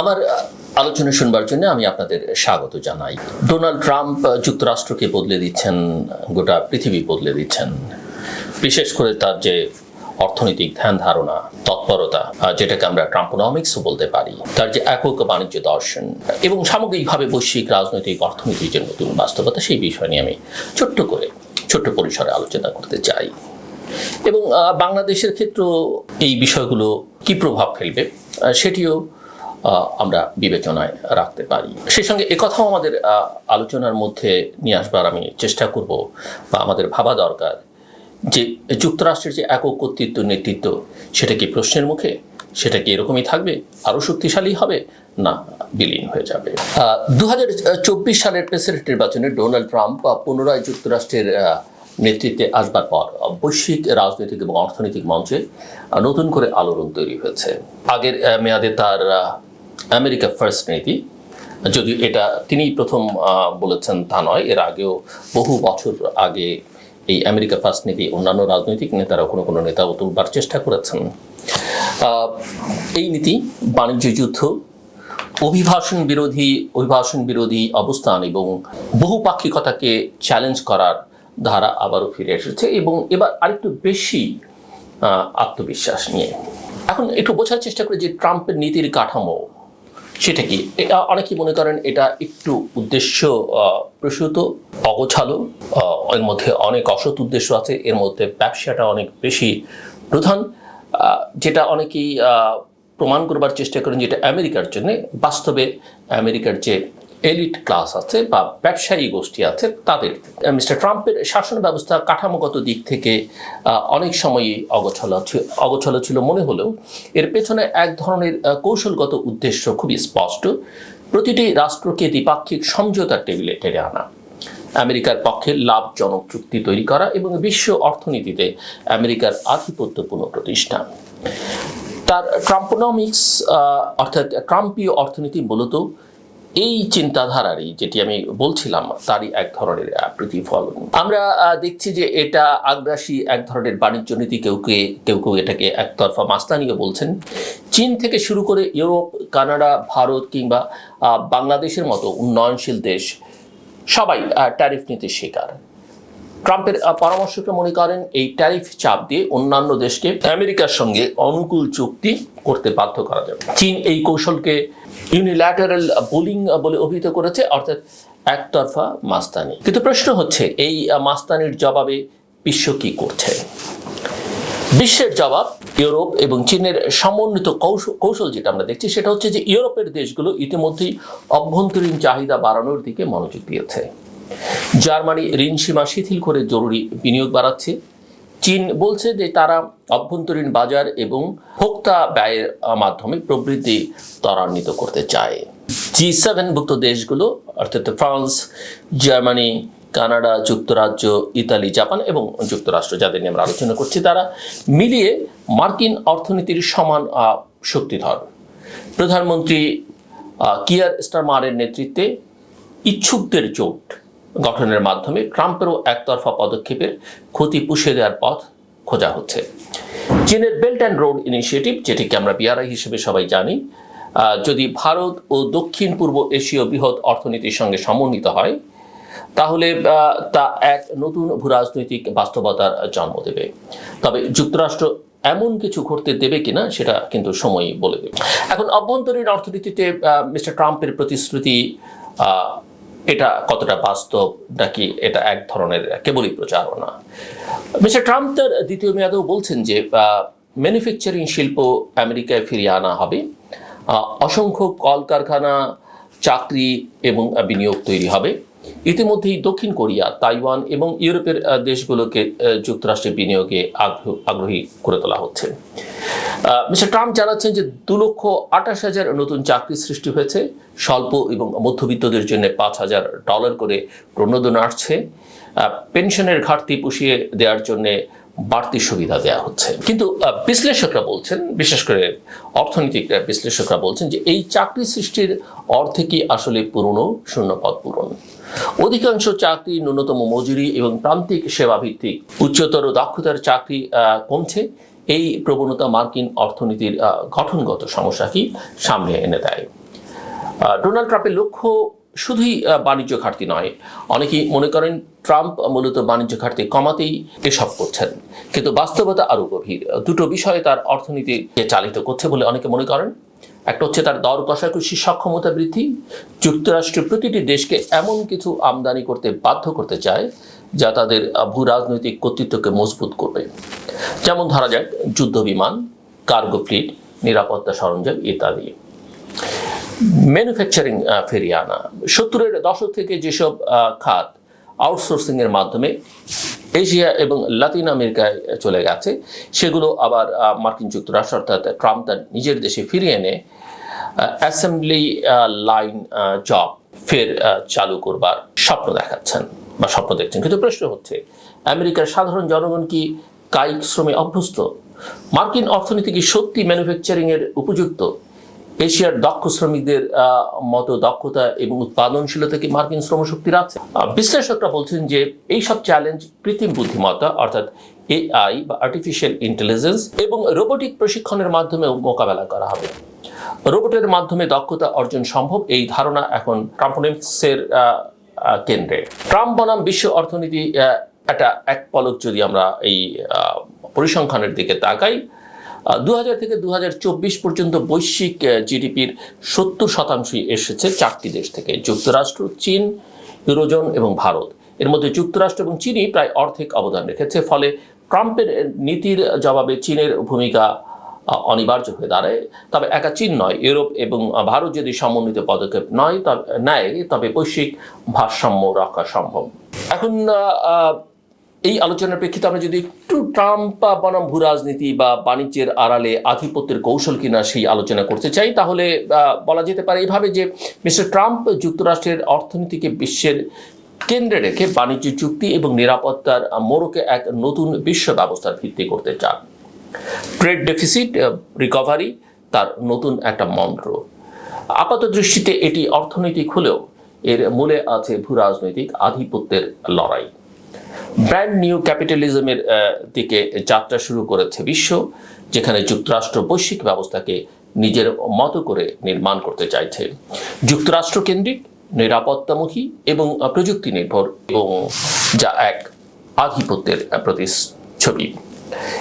আমার আলোচনা শুনবার জন্য আমি আপনাদের স্বাগত জানাই। ডোনাল্ড ট্রাম্প যুক্তরাষ্ট্রকে বদলে দিচ্ছেন, গোটা পৃথিবী বদলে দিচ্ছেন। বিশেষ করে তার যে অর্থনৈতিক ধ্যান ধারণা, তৎপরতা যেটাকে আমরা ট্রাম্পোনমিক্সও বলতে পারি, তার যে একক বাণিজ্য দর্শন এবং সামগ্রিকভাবে বৈশ্বিক রাজনৈতিক অর্থনীতির যে নতুন বাস্তবতা, সেই বিষয় নিয়ে আমি ছোট্ট করে, ছোট্ট পরিসরে আলোচনা করতে চাই। এবং বাংলাদেশের ক্ষেত্রেও এই বিষয়গুলো কি প্রভাব ফেলবে সেটিও আমরা বিবেচনায় রাখতে পারি। সেই সঙ্গে একথাও আমাদের আলোচনার মধ্যে নিয়ে আসবার আমি চেষ্টা করব বা আমাদের ভাবা দরকার যে যুক্তরাষ্ট্রের যে একক কর্তৃত্ব নেতৃত্ব, সেটা কি প্রশ্নের মুখে? সেটা কি এরকমই থাকবে? আরও শক্তিশালী হবে? না, বিলীন হয়ে যাবে। দু হাজার চব্বিশ সালের প্রেসিডেন্ট নির্বাচনে ডোনাল্ড ট্রাম্প পুনরায় যুক্তরাষ্ট্রের নেতৃত্বে আসবার পর বৈশ্বিক রাজনৈতিক এবং অর্থনৈতিক মঞ্চে নতুন করে আলোড়ন তৈরি হয়েছে। আগের মেয়াদে তার আমেরিকা ফার্স্ট নীতি যদিও এটা তিনিই প্রথম বলেছেন তা নয়। এর আগেও বহু বছর আগে এই আমেরিকা ফার্স্ট নীতি অন্যান্য রাজনৈতিক নেতারা কোনো কোনো নেতাও তুলবার চেষ্টা করেছেন। এই নীতি বাণিজ্য যুদ্ধ অভিভাষণ বিরোধী অভিভাষণ বিরোধী অবস্থান এবং বহুপাক্ষিকতাকে চ্যালেঞ্জ করার ধারা আবারও ফিরে এসেছে এবং এবার আরেকটু বেশি আত্মবিশ্বাস নিয়ে। এখন একটু বোঝার চেষ্টা করি যে ট্রাম্পের নীতির কাঠামো সেটা কি? অনেকে মনে করেন এটা একটু উদ্দেশ্য প্রসূত, অগোছালো এর মধ্যে অনেক অসৎ উদ্দেশ্য আছে, এর মধ্যে ব্যবসাটা অনেক বেশি প্রধান যেটা অনেকেই প্রমাণ করবার চেষ্টা করেন যেটা আমেরিকার জন্য। বাস্তবে আমেরিকার যে এলিট ক্লাস আছে বা ব্যবসায়ী গোষ্ঠী আছে তাদের। মিস্টার ট্রাম্পের শাসন ব্যবস্থা কাঠামোগত দিক থেকে অনেক সময়ই অগোছালো ছি- অগোছালো ছিল মনে হলেও এর পেছনে এক ধরনের কৌশলগত উদ্দেশ্য খুবই স্পষ্ট। প্রতিটি রাষ্ট্রকে দ্বিপাক্ষিক সমঝোতার টেবিলে টেনে আনা, আমেরিকার পক্ষে লাভজনক চুক্তি তৈরি করা এবং বিশ্ব অর্থনীতিতে আমেরিকার আধিপত্য পুনঃপ্রতিষ্ঠা। তার ট্রাম্পোনমিক্স অর্থাৎ ট্রাম্পীয় অর্থনীতি মূলত এই চিন্তাধারারই যেটি আমি বলছিলাম, তারই এক ধরনের প্রতিফল। প্রতিফলন আমরা দেখছি যে এটা আগ্রাসী এক ধরনের বাণিজ্য নীতি কেউ কে, কেউ কেউ এটাকে একতরফা মাস্তানিও বলছেন। চীন থেকে শুরু করে ইউরোপ, কানাডা, ভারত কিংবা বাংলাদেশের মতো উন্নয়নশীল দেশ সবাই ট্যারিফ নীতির শিকার। ট্রাম্পের পরামর্শকে মনে করেন এই ট্যারিফ চাপ দিয়ে অন্যান্য দেশকে আমেরিকার সঙ্গে অনুকূল চুক্তি করতে বাধ্য করা যাবে। চীন এই কৌশলকে ইউনিল্যাটারাল বোলিং বলে অভিহিত করেছে, অর্থাৎ একতরফা মাস্তানি। কিন্তু প্রশ্ন হচ্ছে, এই মাস্তানির জবাবে বিশ্ব কি করছে? বিশ্বের জবাব, ইউরোপ এবং চীনের সমন্বিত কৌশল যেটা আমরা দেখছি, সেটা হচ্ছে যে ইউরোপের দেশগুলো ইতিমধ্যেই অভ্যন্তরীণ চাহিদা বাড়ানোর দিকে মনোযোগ দিয়েছে। জার্মানি ঋণ সীমা শিথিল করে জরুরি বিনিয়োগ বাড়াচ্ছে। চীন বলছে যে তারা অভ্যন্তরীণ বাজার এবং ভোক্তা ব্যয়ের মাধ্যমে প্রবৃদ্ধি ত্বরান্বিত করতে চায়। জি সেভেনভুক্ত দেশগুলো, অর্থাৎ ফ্রান্স, জার্মানি, কানাডা, যুক্তরাজ্য, ইতালি, জাপান এবং যুক্তরাষ্ট্র যাদের নিয়ে আমরা আলোচনা করছি, তারা মিলিয়ে মার্কিন অর্থনীতির সমান শক্তিধর। প্রধানমন্ত্রী কিয়ার স্টারমারের নেতৃত্বে ইচ্ছুকদের জোট গঠনের মাধ্যমে ট্রাম্পেরও একতরফা পদক্ষেপের ক্ষতি পুষিয়ে দেওয়ার পথ খোঁজা হচ্ছে। চীনের বেল্ট অ্যান্ড রোড ইনিশিয়েটিভ যেটিকে আমরা বিআরআই হিসেবে সবাই জানি যদি ভারত ও দক্ষিণ পূর্ব এশীয় বৃহৎ অর্থনীতির সঙ্গে সমন্বিত হয়, তাহলে তা এক নতুন ভূরাজনৈতিক বাস্তবতার জন্ম দেবে। তবে যুক্তরাষ্ট্র এমন কিছু ঘটতে দেবে কিনা, সেটা কিন্তু সময়ই বলে দেবে। এখন অভ্যন্তরীণ অর্থনীতিতে মিস্টার ট্রাম্পের প্রতিশ্রুতি এটা কতটা বাস্তব নাকি এটা এক ধরনের কেবলই প্রচারণা? মিস্টার ট্রাম্প তার দ্বিতীয় মেয়াদেও বলছেন যে ম্যানুফ্যাকচারিং শিল্প আমেরিকায় ফিরিয়ে আনা হবে। অসংখ্য কলকারখানা, চাকরি এবং বিনিয়োগ তৈরি হবে। ইতিমধ্যেই দক্ষিণ কোরিয়া, তাইওয়ান এবং ইউরোপের দেশগুলোকে যুক্তরাষ্ট্রে বিনিয়োগে আগ্রহী করে তোলা হচ্ছে। মিস্টার ট্রাম্প জানাচ্ছেন যে দু লক্ষ আঠাশ হাজার নতুন চাকরি সৃষ্টি হয়েছে। স্বল্প এবং মধ্যবিত্তদের জন্য পাঁচ হাজার ডলার করে প্রণোদন আসছে। পেনশনের ঘাটতি পুষিয়ে দেওয়ার জন্য বাড়তি সুবিধা দেওয়া হচ্ছে। কিন্তু বিশ্লেষকরা বলছেন, বিশেষ করে অর্থনৈতিক বিশ্লেষকরা বলছেন যে এই চাকরি সৃষ্টির অর্থে কি আসলে পুরনো, শূন্যপদ পূরণ। অধিকাংশ চাকরি ন্যূনতম মজুরি এবং প্রান্তিক সেবা ভিত্তিক। উচ্চতর দক্ষতার চাকরি কমছে। এই প্রবণতা মার্কিন অর্থনীতির গঠনগত সমস্যা কি সামনে এনে দেয়। ডোনাল্ড ট্রাম্পের লক্ষ্য শুধুই বাণিজ্য ঘাটতি নয়। অনেকেই মনে করেন ট্রাম্প মূলত বাণিজ্য ঘাটতি কমাতেই এসব করছেন। কিন্তু বাস্তবতা আরও গভীর। দুটো বিষয়ে তার অর্থনীতিকে চালিত করছে বলে অনেকে মনে করেন। একটা হচ্ছে তার দর কষাকষি সক্ষমতা বৃদ্ধি। যুক্তরাষ্ট্রের প্রতিটি দেশকে এমন কিছু আমদানি করতে বাধ্য করতে চায়, যা তাদের ভূ রাজনৈতিক কর্তৃত্বকে মজবুত করবে। যেমন ধরা যাক, যুদ্ধ বিমান, কার্গো ফ্লিট, নিরাপত্তা সরঞ্জাম ইত্যাদি। ম্যানুফ্যাকচারিং ফিরিয়ে আনা। সত্তরের দশক থেকে যেসব খাত আউটসোর্সিং এর মাধ্যমে এশিয়া এবং লাতিন আমেরিকায় চলে গেছে। সেগুলো আবার মার্কিন যুক্তরাষ্ট্র অর্থাৎ ট্রাম্প তার নিজের দেশে ফিরিয়ে এনে অ্যাসেম্বলি লাইন জব ফের চালু করবার স্বপ্ন দেখাচ্ছেন বা স্বপ্ন দেখছেন। কিন্তু প্রশ্ন হচ্ছে, আমেরিকার সাধারণ জনগণ কি কায়িক শ্রমে অভ্যস্ত? মার্কিন অর্থনীতি কি সত্যি ম্যানুফ্যাকচারিং এর উপযুক্ত? এশিয়ার দক্ষ শ্রমিকদের মতো দক্ষতা এবং উৎপাদনশীলতা কি মার্কিন শ্রমশক্তির আছে? বিশ্লেষকরা বলছেন যে এইসব চ্যালেঞ্জ কৃত্রিম বুদ্ধিমত্তা, অর্থাৎ এআই বা আর্টিফিশিয়াল ইন্টেলিজেন্স এবং রোবোটিক প্রশিক্ষণের মাধ্যমে মোকাবেলা করা হবে। রোবটের মাধ্যমে দক্ষতা অর্জন সম্ভব, এই ধারণা এখন ট্রাম্পোনিক্সের কেন্দ্রে। ট্রাম্প বনাম বিশ্ব অর্থনীতি একটা এক পলক যদি আমরা এই পরিসংখ্যানের দিকে তাকাই দু হাজার থেকে দু হাজার চব্বিশ পর্যন্ত বৈশ্বিক জিডিপির সত্তর শতাংশই এসেছে চারটি দেশ থেকে, যুক্তরাষ্ট্র, চীন, ইউরোজোন এবং ভারত। এর মধ্যে যুক্তরাষ্ট্র এবং চীনই প্রায় অর্ধেক অবদান রেখেছে, ফলে ট্রাম্পের নীতির জবাবে চীনের ভূমিকা অনিবার্য হয়ে দাঁড়ায়। তবে একা চীন নয়, ইউরোপ এবং ভারত যদি সমন্বিত পদক্ষেপ নয়, তবে, নেয়, তবে বৈশ্বিক ভারসাম্য রক্ষা সম্ভব। এখন এই আলোচনার প্রেক্ষিতে আমরা যদি একটু ট্রাম্প বনাম ভূ রাজনীতি বা বাণিজ্যের আড়ালে আধিপত্যের কৌশল কিনা সেই আলোচনা করতে চাই, তাহলে বলা যেতে পারে এইভাবে যে মিস্টার ট্রাম্প যুক্তরাষ্ট্রের অর্থনীতিকে বিশ্বের কেন্দ্রে রেখে বাণিজ্য চুক্তি এবং নিরাপত্তার মোড়কে এক নতুন বিশ্ব ব্যবস্থার ভিত্তি করতে চান। ট্রেড ডেফিসিট রিকভারি, তার নতুন একটা মন্ত্র। আপাত দৃষ্টিতে এটি অর্থনৈতিক হলেও এর মূলে আছে ভূ রাজনৈতিক আধিপত্যের লড়াই। ব্র্যান্ড নিউ ক্যাপিটালিজমের দিকে যাত্রা শুরু করেছে বিশ্ব, যেখানে যুক্তরাষ্ট্র বৈশ্বিক ব্যবস্থাকে নিজের মতো করে নির্মাণ করতে চাইছে। যুক্তরাষ্ট্র কেন্দ্রিক, নিরাপত্তামুখী এবং প্রযুক্তি নির্ভর এবং যা এক আধিপত্যের প্রতি প্রতিচ্ছবি।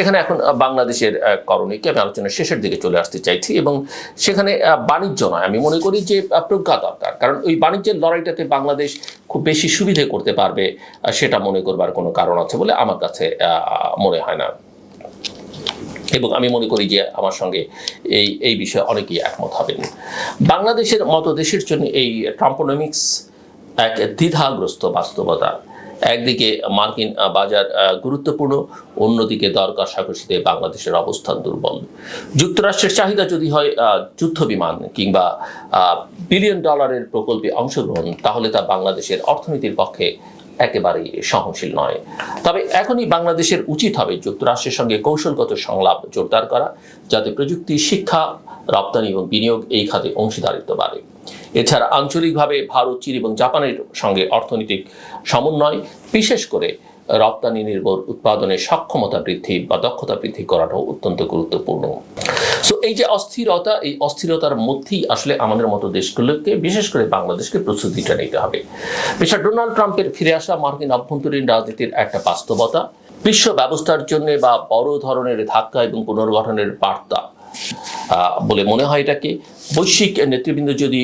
এখানে এখন বাংলাদেশের আহ, করণীয়কে আমি আলোচনার শেষের দিকে চলে আসতে চাইছি এবং সেখানে বাণিজ্য নয়। আমি মনে করি যে প্রজ্ঞা দরকার। কারণ ওই বাণিজ্যের লড়াইটাতে বাংলাদেশ খুব বেশি সুবিধে করতে পারবে সেটা মনে করবার কোনো কারণ আছে বলে আমার কাছে মনে হয় না। এবং আমি মনে করি যে আমার সঙ্গে এই এই বিষয়ে অনেকেই একমত হবেন। বাংলাদেশের মতো দেশের জন্য এই ট্রাম্পোনমিক্স এক দ্বিধাগ্রস্ত বাস্তবতা। একদিকে মার্কিন বাজার গুরুত্বপূর্ণ, অন্যদিকে দর কষাকষিতে বাংলাদেশের অবস্থান দুর্বল। যুক্তরাষ্ট্রের চাহিদা যদি হয় যুদ্ধ বিমান কিংবা বিলিয়ন ডলারের প্রকল্পে অংশগ্রহণ, তাহলে তা বাংলাদেশের অর্থনীতির পক্ষে একেবারেই সহনশীল নয়। তবে এখনই বাংলাদেশের উচিত হবে যুক্তরাষ্ট্রের সঙ্গে কৌশলগত সংলাপ জোরদার করা, যাতে প্রযুক্তি, শিক্ষা, রপ্তানি এবং বিনিয়োগ এই খাতে অংশীদারিত্ব বাড়ে। এছাড়া আঞ্চলিকভাবে ভারত, চীন এবং জাপানের সঙ্গে অর্থনৈতিক সমন্বয়, বিশেষ করে রপ্তানি, নির্ভর উৎপাদনের সক্ষমতা বৃদ্ধি বা দক্ষতা বৃদ্ধি করাটাও অত্যন্ত গুরুত্বপূর্ণ। সো এই যে অস্থিরতা, এই অস্থিরতার মধ্যেই আসলে আমাদের মতো দেশগুলোকে, বিশেষ করে বাংলাদেশকে প্রস্তুতিটা নিতে হবে। মিস্টার ডোনাল্ড ট্রাম্পের ফিরে আসা মার্কিন অভ্যন্তরীণ রাজনীতির একটা বাস্তবতা, বিশ্ব ব্যবস্থার জন্য বা বড় ধরনের ধাক্কা এবং পুনর্গঠনের বার্তা। বলে মনে হয় এটাকে। বৈশ্বিক নেতৃবৃন্দ যদি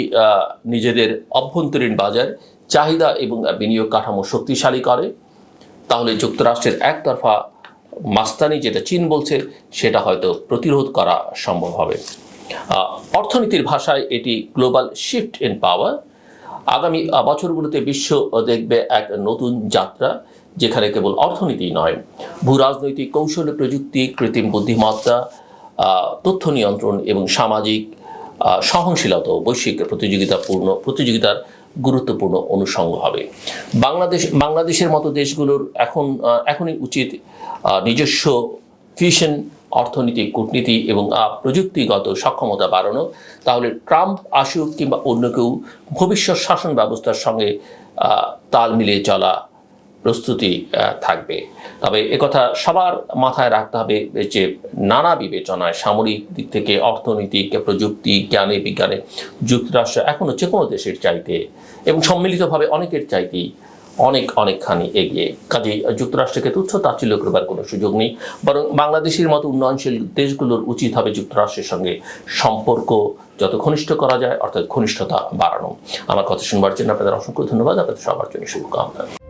নিজেদের অভ্যন্তরীণ বাজার, চাহিদা এবং বিনিয়োগ কাঠামো শক্তিশালী করে, তাহলে যুক্তরাষ্ট্রের একতরফা মাস্তানি যেটা চীন বলছে, সেটা হয়তো প্রতিরোধ করা সম্ভব হবে। অর্থনীতির ভাষায় এটি গ্লোবাল শিফট ইন পাওয়ার। আগামী বছরগুলোতে বিশ্ব দেখবে এক নতুন যাত্রা, যেখানে কেবল অর্থনীতি নয় ভূ রাজনৈতিক কৌশল, প্রযুক্তি, কৃত্রিম বুদ্ধিমত্তা তথ্য নিয়ন্ত্রণ এবং সামাজিক সহনশীলতা ও বৈশ্বিক প্রতিযোগিতাপূর্ণ, প্রতিযোগিতার গুরুত্বপূর্ণ অনুষঙ্গ হবে। বাংলাদেশ, বাংলাদেশের মতো দেশগুলোর এখন এখনই উচিত নিজস্ব ফিশন অর্থনীতি, কূটনীতি এবং প্রযুক্তিগত সক্ষমতা বাড়ানো। তাহলে ট্রাম্প আসুক কিংবা অন্য কেউ, ভবিষ্যৎ শাসন ব্যবস্থার সঙ্গে তাল মিলিয়ে চলা প্রস্তুতি থাকবে। তবে একথা সবার মাথায় রাখতে হবে যে নানা বিবেচনায় সামরিক দিক থেকে অর্থনৈতিক প্রযুক্তি, জ্ঞানে, বিজ্ঞানে যুক্তরাষ্ট্র এখনও যে কোনো দেশের চাইতে এবং সম্মিলিতভাবে অনেকের চাইতেই অনেক, অনেকখানি এগিয়ে। কাজেই যুক্তরাষ্ট্রকে তুচ্ছ তাচ্ছিল্য করবার কোনো সুযোগ নেই, বরং বাংলাদেশের মতো উন্নয়নশীল দেশগুলোর উচিত হবে যুক্তরাষ্ট্রের সঙ্গে সম্পর্ক যত ঘনিষ্ঠ করা যায়, অর্থাৎ ঘনিষ্ঠতা বাড়ানো। আমার কথা শুনবার জন্য আপনাদের অসংখ্য ধন্যবাদ, আপনাদের সবার জন্য শুভকামনা।